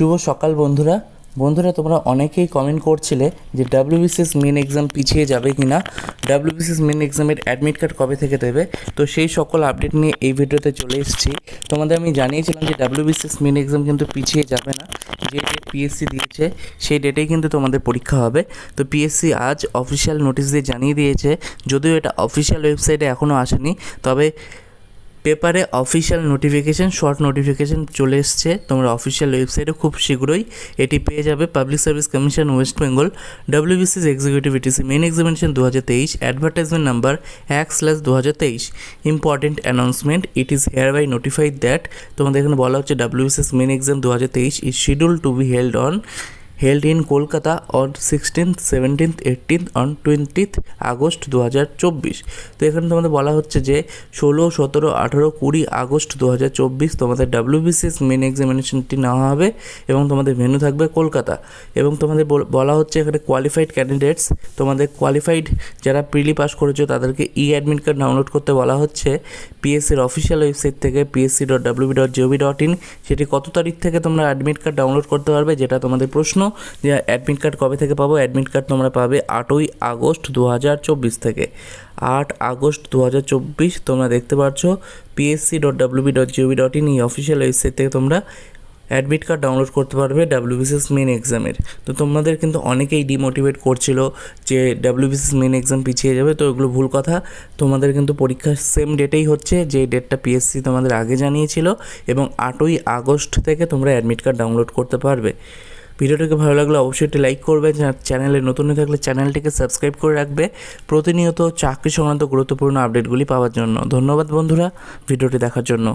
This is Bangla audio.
শুভ সকাল বন্ধুরা। বন্ধুরা, তোমরা অনেকেই কমেন্ট করছিলে যে ডাব্লিউবিসিএস মেন এক্সাম পিছিয়ে যাবে কি না ডাব্লিউবিসিএস মেন এক্সামের অ্যাডমিট কার্ড কবে থেকে দেবে? তো সেই সকল আপডেট নিয়ে এই ভিডিওতে চলে এসেছি। তোমাদের আমি জানিয়েছিলাম যে ডাব্লিউবিসিএস মেন এক্সাম কিন্তু পিছিয়ে যাবে না। যে ডেট পিএসসি দিয়েছে, সেই ডেটেই কিন্তু তোমাদের পরীক্ষা হবে। তো পিএসসি আজ অফিসিয়াল নোটিশ দিয়ে জানিয়ে দিয়েছে। যদিও এটা অফিসিয়াল ওয়েবসাইটে এখনও আসেনি, তবে পেপারে অফিসিয়াল নোটিফিকেশান শর্ট নোটিফিকেশান চলে এসছে। তোমরা অফিসিয়াল ওয়েবসাইটে খুব শীঘ্রই এটি পেয়ে যাবে। Public service commission West Bengal WBCS executive etc main examination দু হাজার তেইশ অ্যাডভার্টাইজমেন্ট নাম্বার এক স্ল্যাশ দু হাজার তেইশ। Important announcement it is hereby notified that তোমাদের এখানে বলা হচ্ছে ডাব্লিউবিসিএস মেন এক্সাম দু হাজার তেইশ is schedule to be held on held in Kolkata on sixteenth seventeenth eighteenth on twentieth August দু হাজার চব্বিশ তো এখানে তোমাদের বলা হচ্ছে যে ষোলো, সতেরো, আঠেরো, কুড়ি আগস্ট দু হাজার চব্বিশ তোমাদের ডাব্লিউবিসিএস মেন এক্সামিনেশনটি নেওয়া হবে এবং তোমাদের ভেন্যু থাকবে কলকাতা। এবং তোমাদের বল- হচ্ছে এখানে কোয়ালিফাইড ক্যান্ডিডেটস তোমাদের কোয়ালিফাইড যারা প্রিলি পাস করেছ তাদেরকে ই অ্যাডমিট কার্ড ডাউনলোড করতে বলা হচ্ছে। পিএসসির অফিসিয়াল ওয়েবসাইট থেকে PSC dot WB dot GOV dot in সেটি কত তারিখ থেকে তোমরা অ্যাডমিট কার্ড ডাউনলোড করতে পারবে, যেটা তোমাদের প্রশ্ন। যে অ্যাডমিট কার্ড কবে থেকে পাবো? অ্যাডমিট কার্ড তোমরা পাবে আটই আগস্ট দু হাজার চব্বিশ থেকে। আট আগস্ট দু হাজার চব্বিশ তোমরা দেখতে পাচ্ছ PSC dot WB dot GOV dot in এই অফিসিয়াল ওয়েবসাইট থেকে তোমরা অ্যাডমিট কার্ড ডাউনলোড করতে পারবে ডাব্লিউবিসিএস মেন এক্সামের তো তোমাদের কিন্তু অনেকেই ডিমোটিভেট করছিল যে ডাব্লিউবিসিএস মেন এক্সাম পিছিয়ে যাবে, তো এগুলো ভুল কথা। তোমাদের কিন্তু পরীক্ষা সেম ডেটেই হচ্ছে, যে ডেটটা পিএসসি তোমাদের আগে জানিয়েছিল এবং আটই আগস্ট থেকে তোমরা অ্যাডমিট কার্ড ডাউনলোড করতে পারবে। ভিডিওটাকে ভালো লাগলে অবশ্যই একটি লাইক করবে চ্যানেলে নতুন হয়ে থাকলে চ্যানেলটিকে সাবস্ক্রাইব করে রাখবে। প্রতিনিয়ত চাকরি সংক্রান্ত গুরুত্বপূর্ণ আপডেটগুলি পাওয়ার জন্য। ধন্যবাদ বন্ধুরা, ভিডিওটি দেখার জন্য।